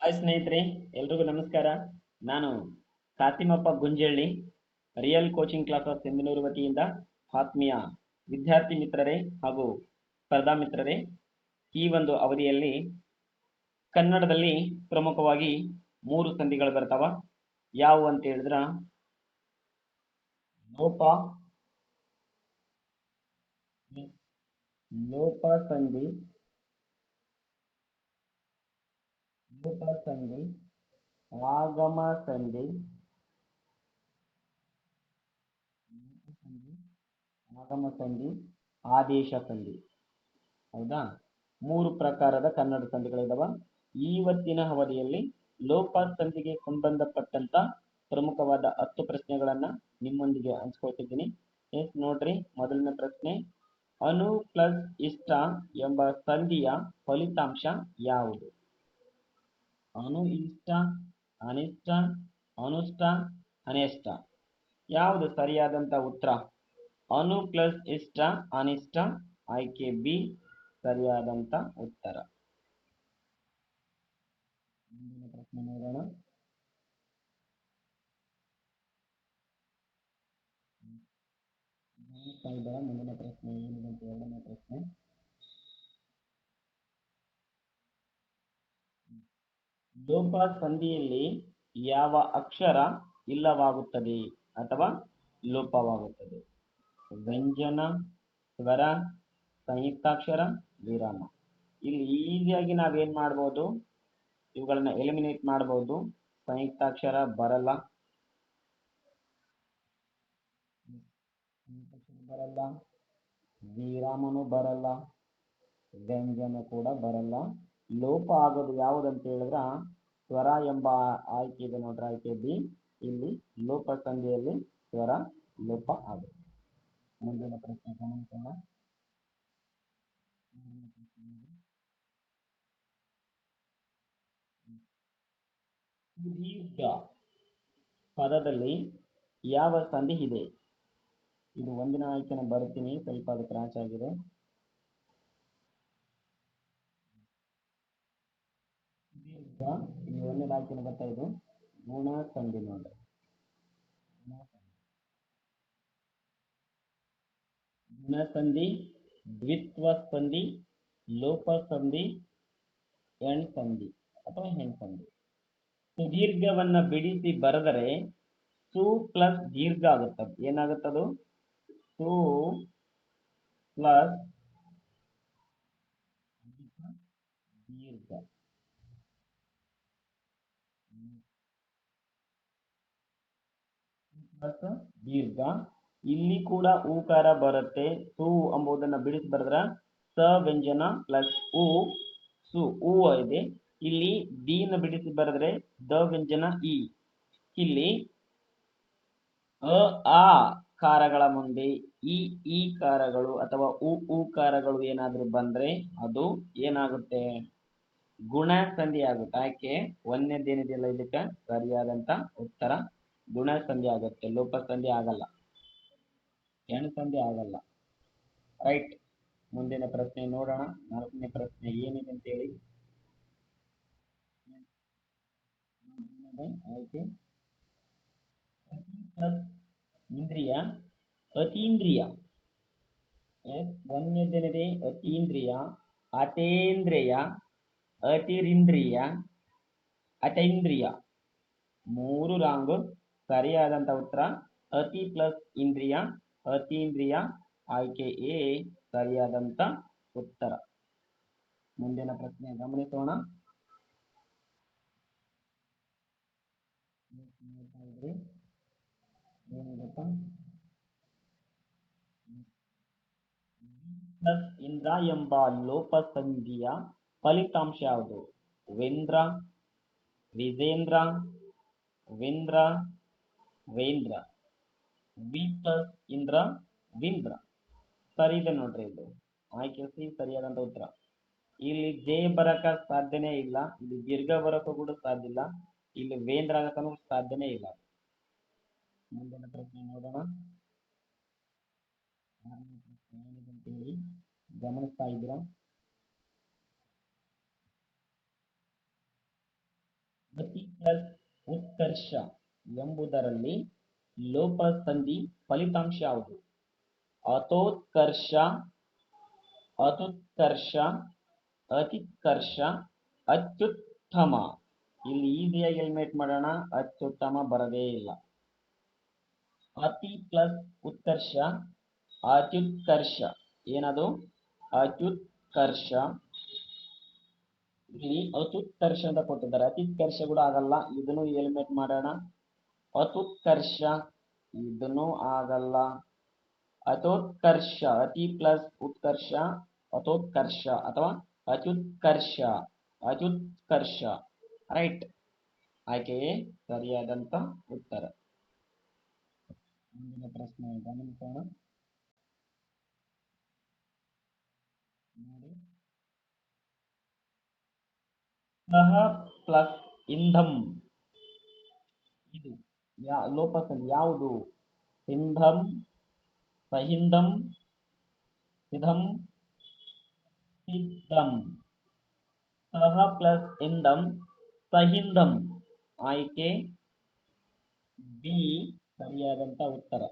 Hi ಸ್ನೇಹಿತರೆ, ಎಲ್ರಿಗೂ ನಮಸ್ಕಾರ. ನಾನು Kathimappa Gunjalli, real coaching classes Sindhanur ವತಿಯಿಂದ ಆತ್ಮೀಯ ವಿದ್ಯಾರ್ಥಿ ಮಿತ್ರರೇ ಹಾಗೂ ಸ್ಪರ್ಧಾ ಮಿತ್ರರೇ, ಈ ಒಂದು ಅವಧಿಯಲ್ಲಿ ಕನ್ನಡದಲ್ಲಿ ಪ್ರಮುಖವಾಗಿ ಮೂರು ಸಂಧಿಗಳು ಬರ್ತಾವ. ಯಾವುವು ಅಂತ ಹೇಳಿದ್ರ, ಲೋಪ ಲೋಪ ಸಂಧಿ ಲೋಪ ಸಂಧಿ ಆಗಮ ಸಂಧಿ ಆಗಮ ಸಂಧಿ ಆದೇಶ ಸಂಧಿ ಹೌದಾ? ಮೂರು ಪ್ರಕಾರದ ಕನ್ನಡ ಸಂಧಿಗಳಿದಾವ ಇವತ್ತಿನ ಅವಧಿಯಲ್ಲಿ ಲೋಪ ಸಂಧಿಗೆ ಸಂಬಂಧಪಟ್ಟಂತ ಪ್ರಮುಖವಾದ ಹತ್ತು ಪ್ರಶ್ನೆಗಳನ್ನ ನಿಮ್ಮೊಂದಿಗೆ ಹಂಚ್ಕೊಳ್ತಿದ್ದೀನಿ. ಎಸ್, ನೋಡ್ರಿ, ಮೊದಲನೇ ಪ್ರಶ್ನೆ. ಅನು ಪ್ಲಸ್ ಇಷ್ಟ ಎಂಬ ಸಂಧಿಯ ಫಲಿತಾಂಶ ಯಾವುದು? ಅನು ಇಷ್ಟ ಅನಿಷ್ಟ, ಅನುಷ್ಟ, ಅನಿಷ್ಟ. ಯಾವುದು ಸರಿಯಾದಂತ ಉತ್ತರ? ಅನು ಪ್ಲಸ್ ಇಷ್ಟ, ಅನಿಷ್ಟ, ಆಯ್ಕೆ ಬಿ ಸರಿಯಾದಂತ ಉತ್ತರ. ಮುಂದಿನ ಪ್ರಶ್ನೆ ನೋಡೋಣ? ಮುಂದಿನ ಪ್ರಶ್ನೆ ಏನಿದೆ ಎರಡನೇ ಪ್ರಶ್ನೆ. ಲೋಪ ಸಂಧಿಯಲ್ಲಿ ಯಾವ ಅಕ್ಷರ ಇಲ್ಲವಾಗುತ್ತದೆ ಅಥವಾ ಲೋಪವಾಗುತ್ತದೆ? ವ್ಯಂಜನ, ಸ್ವರ, ಸಂಯುಕ್ತಾಕ್ಷರ, ವಿರಾಮ. ಇಲ್ಲಿ ಈಸಿಯಾಗಿ ನಾವೇನ್ ಮಾಡ್ಬೋದು? ಇವುಗಳನ್ನ ಎಲಿಮಿನೇಟ್ ಮಾಡಬಹುದು ಸಂಯುಕ್ತಾಕ್ಷರ ಬರಲ್ಲ. ಬರಲ್ಲ. ವಿರಾಮನು ಬರಲ್ಲ. ವ್ಯಂಜನ ಕೂಡ ಬರಲ್ಲ. ಲೋಪ ಆಗೋದು ಯಾವುದಂತ ಹೇಳಿದ್ರ ಸ್ವರ ಎಂಬ ಆಯ್ಕೆ ಇದೆ ನೋಡ್ರಿ, ಆಯ್ಕೆ ಬಿ. ಇಲ್ಲಿ ಲೋಪ ಸಂಧಿಯಲ್ಲಿ ಸ್ವರ ಲೋಪ ಆಗುತ್ತೆ. ಮುಂದಿನ ಪ್ರಶ್ನೆ ಗಮನಿಸೋಣ. ಸುದೀರ್ಘ ಪದದಲ್ಲಿ ಯಾವ ಸಂಧಿ ಇದೆ? ಇದು ಒಂದಿನ ಆಯ್ಕೆನ ಬರ್ತೀನಿ, ಸ್ವಲ್ಪ ಅದು ಕ್ರಾಚ್ ಆಗಿದೆ. ಸುದೀರ್ಘ ಇಲ್ಲಿ ಒಂದನೇ ಆಯ್ಕೆನ ಬರ್ತಾ ಇದು ಗುಣ ಸಂಧಿ ನೋಡ್ರಿ ಲೋಪ ಸಂಧಿ ಎಣ್ ಸಂಧಿ ಅಥವಾ ಹೆಣ್ ಸಂಧಿ ಸುದೀರ್ಘವನ್ನ ಬಿಡಿಸಿ ಬರೆದರೆ ಸು ಪ್ಲಸ್ ದೀರ್ಘ ಆಗುತ್ತದೆ. ಏನಾಗುತ್ತದು? ಸು ಪ್ಲಸ್ ದೀರ್ಘ ಪ್ಲಸ್ ದೀರ್ಘ. ಇಲ್ಲಿ ಕೂಡ ಊಕಾರ ಬರುತ್ತೆ. ಸು ಎಂಬುದನ್ನ ಬಿಡಿಸಿ ಬರೆದ್ರ ಸ ವ್ಯಂಜನ ಪ್ಲಸ್ ಉ. ಸು, ಉ ಇದೆ. ಇಲ್ಲಿ ನ ಬಿಡಿಸಿ ಬರೆದ್ರೆ ದ ವ್ಯಂಜನ ಇ. ಇಲ್ಲಿ ಅ, ಆ ಕಾರಗಳ ಮುಂದೆ ಇ, ಈ ಕಾರಗಳು ಅಥವಾ ಉ ಉ ಕಾರಗಳು ಏನಾದರೂ ಬಂದ್ರೆ ಅದು ಏನಾಗುತ್ತೆ? ಗುಣ ಸಂಧಿ ಆಗುತ್ತೆ ಯಾಕೆ ಒಂದನೇದೇನಿದೆಯಲ್ಲ ಇದಕ್ಕೆ? ಸರಿಯಾದಂತ ಉತ್ತರ ಗುಣ ಸಂಧಿ ಆಗುತ್ತೆ ಲೋಪ ಸಂಧಿ ಆಗಲ್ಲ. ಹೆಣ್ ಸಂಧಿ ಆಗಲ್ಲ. ರೈಟ್ ಮುಂದಿನ ಪ್ರಶ್ನೆ ನೋಡೋಣ. ನಾಲ್ಕನೇ ಪ್ರಶ್ನೆ ಏನಿದೆ ಅಂತ ಹೇಳಿ ಆಯ್ಕೆ ಪ್ಲಸ್ ಇಂದ್ರಿಯ, ಅತೀಂದ್ರಿಯ. ಒಂದನೇದೇನಿದೆ ಅತೀಂದ್ರಿಯ, ಅತೇಂದ್ರಿಯ, ಅತಿರಿಂದ್ರಿಯ, ಅತೈಂದ್ರಿಯ. ಮೂರು ರಾಂಗು. ಸರಿಯಾದಂತ ಉತ್ತರ ಅತಿ ಪ್ಲಸ್ ಇಂದ್ರಿಯ ಅತೀಂದ್ರಿಯ ಆಯ್ಕೆ ಎ ಸರಿಯಾದಂತ ಉತ್ತರ ಮುಂದಿನ ಪ್ರಶ್ನೆ ಗಮನಿಸೋಣ ನೋಡ್ತಾ ಇದ್ರಿ ಏನಿದೆಪ್ಪ ಪ್ಲಸ್ ಇಂದ್ರ ಎಂಬ ಲೋಪ ಸಂಧಿಯ ಫಲಿತಾಂಶ ಯಾವುದು ವೇಂದ್ರ ವಿಜೇಂದ್ರ ವೇಂದ್ರ ವೇಂದ್ರ. ವಿ ಪ್ಲಸ್ ಇಂದ್ರ, ವಿಂದ್ರ. ಸರಿ ಇದೆ ನೋಡ್ರಿ ಇದು. ಆಯ್ಕೆ ಸಿ ಸರಿಯಾದಂತ ಉತ್ತರ. ಇಲ್ಲಿ ಜೆ ಬರಕ ಸಾಧ್ಯನೇ ಇಲ್ಲ. ಇಲ್ಲಿ ದೀರ್ಘ ಬರಕ್ಕೂ ಕೂಡ ಸಾಧ್ಯ ಇಲ್ಲ. ಇಲ್ಲಿ ವೇಂದ್ರ ಆಗಕ್ಕೂ ಸಾಧ್ಯನೇ ಇಲ್ಲ. ಮುಂದಿನ ಪ್ರಶ್ನೆ ನೋಡೋಣ. ಹೇಳಿ ಗಮನಿಸ್ತಾ ಇದ್ದೀರಾ? ಉತ್ಕರ್ಷ. ಎಂಬುದರಲ್ಲಿ ಲೋಪ ಸಂಧಿ ಫಲಿತಾಂಶ ಯಾವುದು? ಅತೋತ್ಕರ್ಷ, ಅತುತ್ಕರ್ಷ, ಅತಿತ್ಕರ್ಷ, ಅತ್ಯುತ್ತಮ. ಇಲ್ಲಿ ಈಸಿಯಾಗಿ ಎಲಿಮಿನೇಟ್ ಮಾಡೋಣ. ಅತ್ಯುತ್ತಮ ಬರದೇ ಇಲ್ಲ. ಅತಿ ಪ್ಲಸ್ ಉತ್ಕರ್ಷ, ಅತ್ಯುತ್ಕರ್ಷ. ಏನದು? ಅತ್ಯುತ್ಕರ್ಷ. ಇಲ್ಲಿ ಅತ್ಯುತ್ಕರ್ಷ ಅಂತ ಕೊಟ್ಟಿದ್ದಾರೆ. ಅತ್ಯುತ್ಕರ್ಷ ಕೂಡ ಆಗಲ್ಲ. ಇದನ್ನು ಎಲಿಮಿನೇಟ್ ಮಾಡೋಣ. ಅತ್ಯುತ್ಕರ್ಷ ಇದನ್ನು ಆಗಲ್ಲ. ಅತೋತ್ಕರ್ಷ ಅತಿ ಪ್ಲಸ್ ಉತ್ಕರ್ಷ ಅತೋತ್ಕರ್ಷ ಅಥವಾ ಅತ್ಯುತ್ಕರ್ಷ ಅತ್ಯುತ್ಕರ್ಷ. ರೈಟ್. ಆಯ್ಕೆಯೇ ಸರಿಯಾದಂತ ಉತ್ತರ. ಮುಂದಿನ ಪ್ರಶ್ನೆ ಗಮನಿಸೋಣ. ಸಹ ಪ್ಲಸ್ ಇಂಧಂ. ಇದು ಯಾ ಲೋಪಸಂಧಿ ಯಾವುದು ಸಿಂಧಂ ಸಹಿಂದಂ ಸಿಧಂ ಸಿದ್ಧಂ ಸಹ ಪ್ಲಸ್ ಇಂದಂ ಸಹಿಂದಂ ಆಯ್ಕೆ ಬಿ ಸರಿಯಾದಂತ ಉತ್ತರ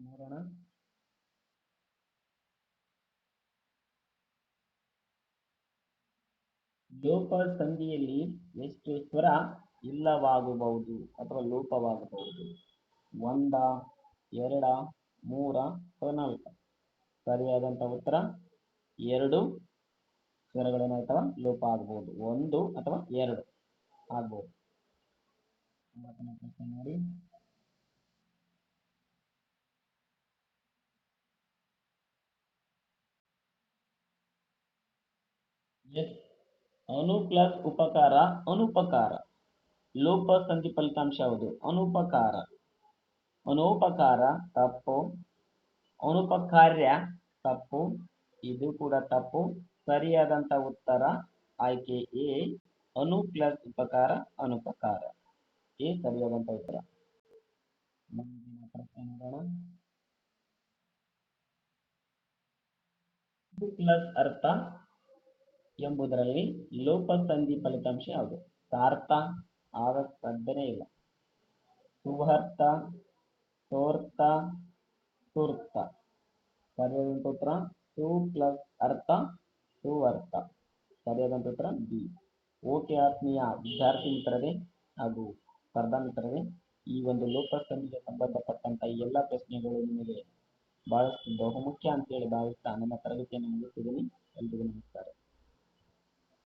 ನೋಡೋಣ ಲೋಪ ಸಂಧಿಯಲ್ಲಿ ಎಷ್ಟು ಸ್ವರ ಇಲ್ಲವಾಗಬಹುದು ಅಥವಾ ಲೋಪವಾಗಬಹುದು. ಒಂದ, ಎರಡ, ಮೂರ ಅಥವಾ ನಾಲ್ಕ ಸರಿಯಾದಂತ ಉತ್ತರ? ಎರಡು ಸ್ವರಗಳೇನಾಗ್ತವ ಲೋಪ ಆಗಬಹುದು. ಒಂದು ಅಥವಾ ಎರಡು ಆಗ್ಬಹುದು. ಒಂಬತ್ತನೇ ಪ್ರಶ್ನೆ ನೋಡಿ. ಅನು ಪ್ಲಸ್ ಉಪಕಾರ, ಅನುಪಕಾರ. ಲೋಪ ಸಂಧಿ ಫಲಿತಾಂಶ ಯಾವುದು? ಅನುಪಕಾರ. ಅನೋಪಕಾರ ತಪ್ಪು. ಅನುಪಕಾರ್ಯ ತಪ್ಪು. ಇದು ಕೂಡ ತಪ್ಪು. ಸರಿಯಾದಂತ ಉತ್ತರ ಆಯ್ಕೆ ಎ. ಅನು ಪ್ಲಸ್ ಉಪಕಾರ, ಅನುಪಕಾರ. ಎ ಸರಿಯಾದಂತ ಉತ್ತರ. ಮುಂದಿನ ಪ್ಲಸ್ ಅರ್ಥ ಎಂಬುದರಲ್ಲಿ ಲೋಪ ಸಂಧಿ ಫಲಿತಾಂಶ ಯಾವುದು? ಸಾರ್ಥ. ಆಗ ಸಾಧ್ಯವೇ ಇಲ್ಲ. ಸುವರ್ಥ ಸೋರ್ಥ ಸುರ್ಥ ಸರಿಯಾದಂತ ಉತ್ತರ ಸು ಪ್ಲಸ್ ಅರ್ಥ ಸುವರ್ಥ ಸರಿಯಾದಂತ ಉತ್ತರ ಬಿ. ಓಕೆ ಆತ್ಮೀಯ ವಿದ್ಯಾರ್ಥಿ ಮಿತ್ರರೇ ಹಾಗೂ ಸ್ಪರ್ಧಾ ಮಿತ್ರರೇ, ಈ ಒಂದು ಲೋಕ ಸಂಧಿಗೆ ಸಂಬಂಧಪಟ್ಟಂತ ಎಲ್ಲ ಪ್ರಶ್ನೆಗಳು ನಿಮಗೆ ಬಹಳಷ್ಟು ಬಹುಮುಖ್ಯ ಅಂತೇಳಿ ಭಾವಿಸ್ತಾ ನನ್ನ ತರಗತಿಯನ್ನು ಮುಗಿಸಿದ್ದೀನಿ ಎಲ್ರಿಗೂ ನಮಸ್ಕಾರ.